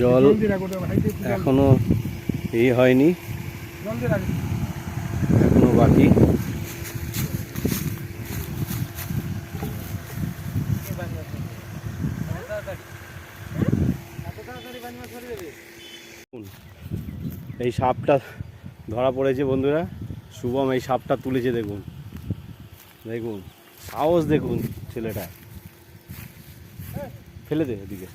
জল এখনও এই হয়নি। এখনও বাকি। এই সাপটা ধরা পড়েছে বন্ধুরা। শুভম এই সাপটা তুলেছে, দেখুন। দেখুন, সাহস দেখুন ছেলেটা ফেলে দে এদিকে।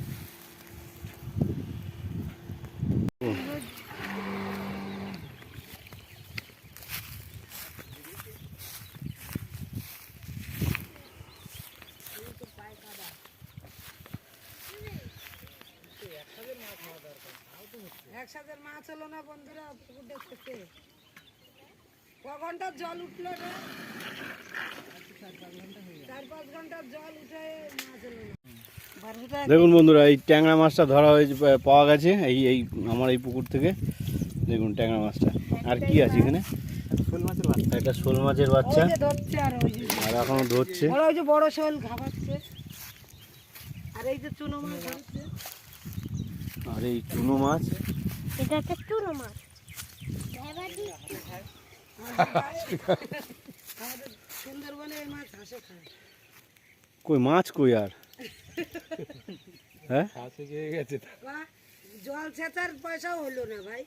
একসাথে মাছ হলো না বন্ধুরা পুকুর দেখতেছে। ক ঘণ্টার জল উঠল না। দেখুন বন্ধুরা এই ট্যাংরা মাছটা ধরা হয়েছে পাওয়া গেছে এই এই আমার এই পুকুর থেকে। দেখুন ট্যাংরা মাছটা। আর কি আছে এখানে? একটা শোল মাছের বাচ্চা। আর ওই যে আর এখনও ধরছে। বড় শোল খাবাচ্ছে আর এই যে চুনো মাছ আর এই চুনো মাছ। এটা একটা চুনো মাছ। আমাদের সুন্দরবনে এই মাছ হাসে খায় কই মাছ কই আর হ্যাঁ জল ছেঁচার পয়সাও হলো না ভাই।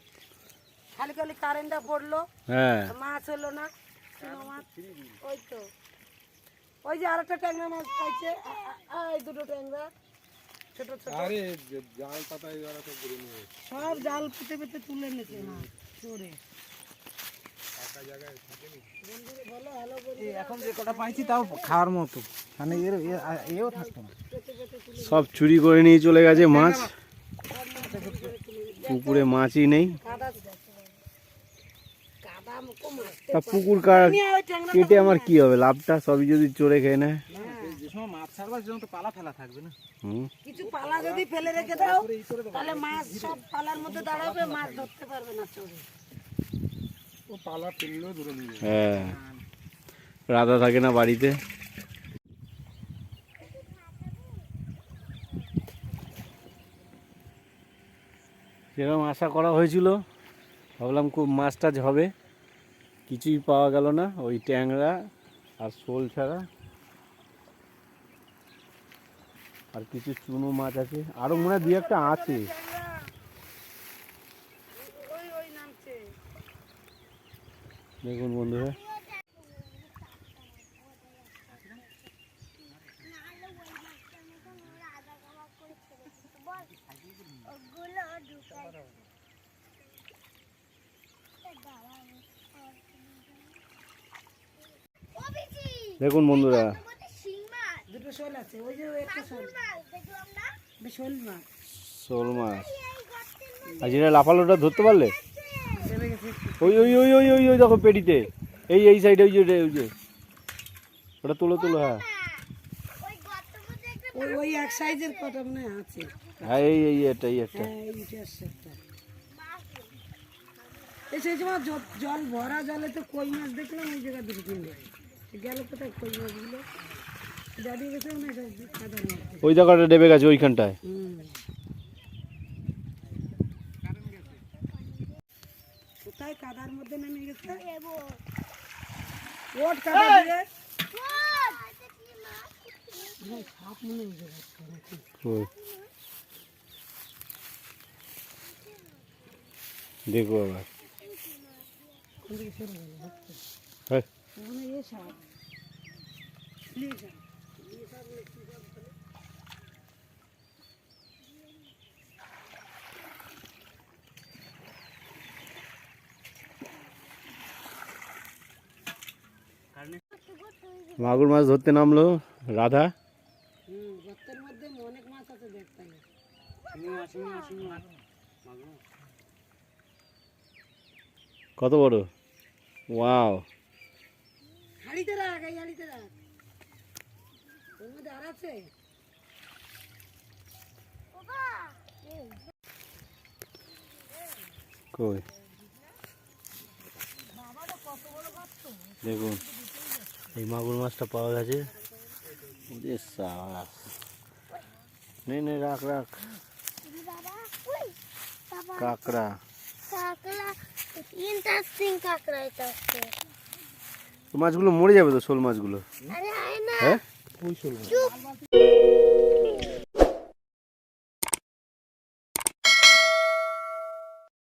খালি খালি কারেন্টটা পড়ল হ্যাঁ। মাছ হলো না মাছ। ওই তো। ওই যে আরেকটা ট্যাংরা মাছ পাইছে এই দুটো ট্যাংরা। ছোট ছোট আরে যে- জাল পাতায় ওরা তো ঘুরে নিয়ে গেছে। সব জাল পেতে পেতে তুলে নিয়েছে মাছ চড়ে বন্ধুরে বলো হ্যালো বলি এখন যে কটা পাইছি তাও খাওয়ার মতো মানে এর এ- এও থাকতো না পেতে পেতে তুলে সব চুরি করে নিয়ে চলে গেছে মাছ পুকুরে মাছই নেই কাদা কাদা মুখো মারতে তা পুকুর কার নিয়ে ওই ট্যাংরা কেটে আমার কি হবে লাভটা সবই যদি চড়ে খেয়ে নেয় যে সময় ছাড়বা সে তো পালা ফেলা থাকবে না। কিছু পালা যদি ফেলে রেখে দাও তাহলে মাছ সব পালার মধ্যে দাঁড়াবে মাছ ধরতে পারবে না ও পালা ফেললেও দূরে নিয়ে হ্যাঁ। রাধা থাকে না বাড়িতে। যেরকম আশা করা হয়েছিল। ভাবলাম খুব মাছ টাছ হবে। কিছুই পাওয়া গেল না ওই ট্যাংরা আর শোল ছাড়া। আর কিছু চুনো মাছ আছে। আরও মনে হয় দু একটা আছে। দেখুন বন্ধুরা। দেখুন বন্ধুরা। শোল আছে ওই যে একটা শোল। মাছ শোল মাছ। শোল আর যেটা লাফালোটা ধরতে পারলে? ওই ওই ওই ওই ওই ওই দেখো পেটিতে। এই এই সাইডে ওই যে ওই যে। ওটা তুলো তুলো হ্যাঁ। ওই গর্তের মধ্যে একটা ওই ওই এক সাইজের কটা মনে আছে। হ্যাঁ এই এই এটা এই একটা। হ্যাঁ এই সেই সময় জল ভরা জলে তো কই মাছ দেখলাম ওই জায়গা দুটো গেল কোথায় কই মাছগুলো? ওই জায়গাটা ডেবে গেছে ওইখানটায়। কোথায় কাদার মধ্যে নেমে গেছে? ওট কাদা দিয়ে। হ্যাঁ, সাপ মনে হয়ে যাবে দেখো আবার। কোন দিকে সরে গেল? হ্যাঁ এ সাপ নিয়ে যা মাগুর মাছ ধরতে নামলো রাধা। কত বড়? ওয়াও। হাড়িতে রাখ হাড়িতে রাখ। ওর মধ্যে আর আছে? কই? দেখুন এই মাগুর মাছটা পাওয়া গেছে। নে নে রাখ রাখ। কাঁকড়া। কাঁকড়া ইন্টারেস্টিং কাঁকড়া এটা মাছগুলো মরে যাবে তো শোল মাছগুলো? আরে আয় না। হ্যাঁ? চুপ।